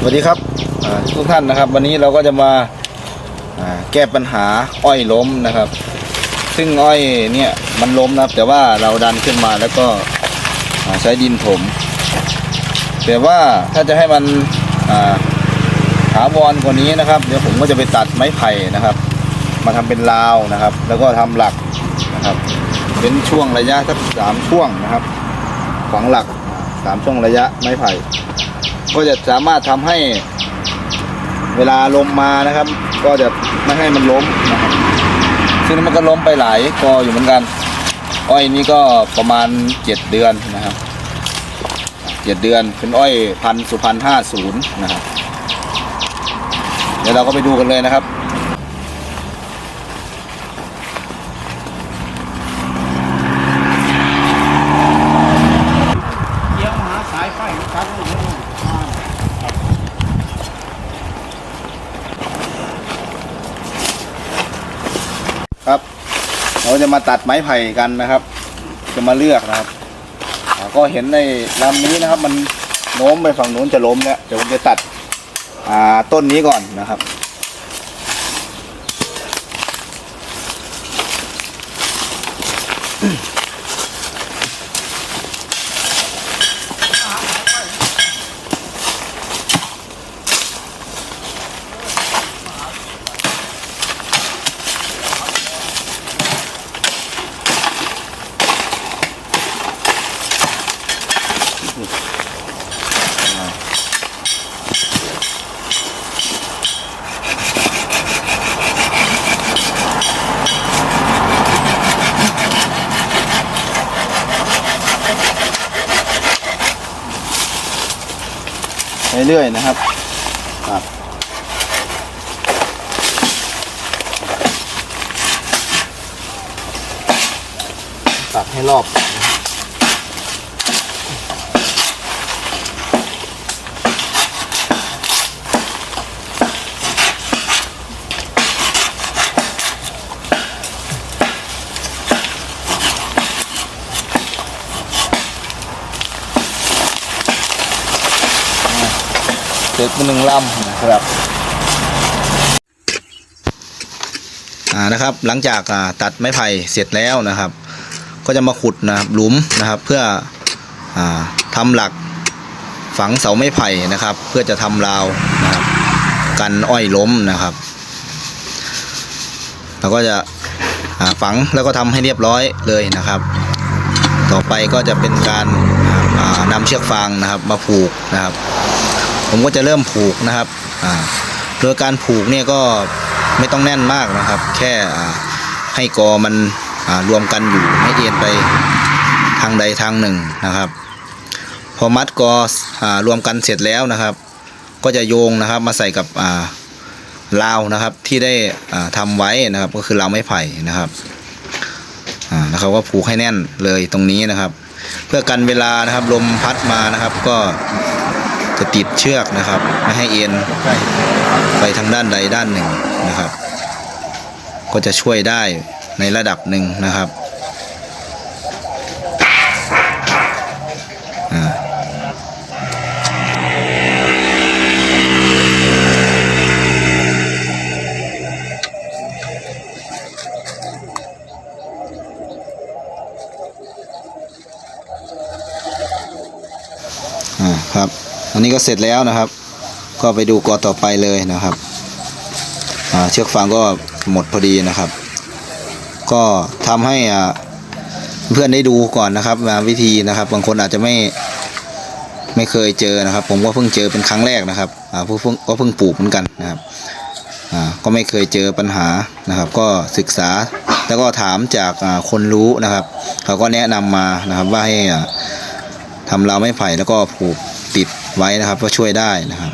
สวัสดีครับทุกท่านนะครับ วันนี้เราก็จะมาแก้ปัญหาอ้อยล้มนะครับ ซึ่งอ้อยเนี่ยมันล้มนะครับ แต่ว่าเราดันขึ้นมาแล้วก็ใช้ดินถมแต่ว่าถ้าจะให้มันอ่าถาวรกว่านี้นะครับเดี๋ยวผมก็จะไปตัดไม้ไผ่นะครับ มาทำเป็นราวนะครับ แล้วก็ทำหลักนะครับ เป็นช่วงระยะสักสามช่วงนะครับฝังหลักสามช่วงระยะไม้ไผ่ ก็จะสามารถทำให้เวลาลมมานะครับ ก็จะไม่ให้มันล้มนะครับซึ่งมันก็ล้มไปหลายกออยู่เหมือนกัน อ้อยนี้ก็ประมาณเจ็ดเดือนนะครับเจ็ดเดือนเป็นอ้อยพันสุพรรณห้าศูนย์นะครับ เดี๋ยวเราก็ไปดูกันเลยนะครับ เดี๋ยวหาสายไฟ ครับ เราจะมาตัดไม้ไผ่กันนะครับ จะมาเลือกนะครับอ่าก็เห็นในลำนี้นะครับ มันโน้มไปฝั่งนู้นจะล้มแล้วเดี๋ยวผมจะตัดอ่าต้นนี้ก่อนนะครับ เรื่อยๆนะครับครับตัดให้รอบ เสร็จมาหนึ่งลำนะครับอ่านะครับ หลังจากตัดไม้ไผ่เสร็จแล้วนะครับ ก็จะมาขุดนะครับหลุมนะครับ เพื่ออาทำหลักฝังเสาไม้ไผ่นะครับ เพื่อจะทำราวนะครับกันอ้อยล้มนะครับเราก็จะฝังแล้วก็ทำให้เรียบร้อยเลยนะครับ ต่อไปก็จะเป็นการอ่านำเชือกฟางนะครับ มาผูกนะครับ ผมก็จะเริ่มผูกนะครับโดยการผูกเนี่ยก็ไม่ต้องแน่นมากนะครับ แค่ให้กอมันรวมกันอยู่ไม่เอียงไปทางใดทางหนึ่งนะครับ พอมัดกออรวมกันเสร็จแล้วนะครับ ก็จะโยงนะครับมาใส่กับอ่าราวนะครับที่ได้อ่าทำไว้นะครับ ก็คือราวไม้ไผ่นะครับนะครับก็ผูกให้แน่นเลยตรงนี้นะครับ เพื่อกันเวลานะครับลมพัดมานะครับ ก็ จะติดเชือกนะครับ ไม่ให้เอ็นไปทางด้านใดด้านหนึ่งนะครับ ก็จะช่วยได้ในระดับหนึ่งนะครับอ่าอ่าครับ อันนี้ก็เสร็จแล้วนะครับ ก็ไปดูกอต่อไปเลยนะครับเชือกฟางก็หมดพอดีนะครับ ก็ทำให้อ่าเพื่อนได้ดูก่อนนะครับวิธีนะครับ บางคนอาจจะไม่ไม่เคยเจอนะครับ ผมก็เพิ่งเจอเป็นครั้งแรกนะครับอ่าเพิ่งก็เพิ่งปลูกเหมือนกันนะครับอ่าก็ไม่เคยเจอปัญหานะครับ ก็ศึกษาแล้วก็ถามจากอ่าคนรู้นะครับ เขาก็แนะนำมานะครับว่าให้อ่าทำราวไม้ไผ่แล้วก็ผูก ติดไว้นะครับ ก็ช่วยได้นะครับ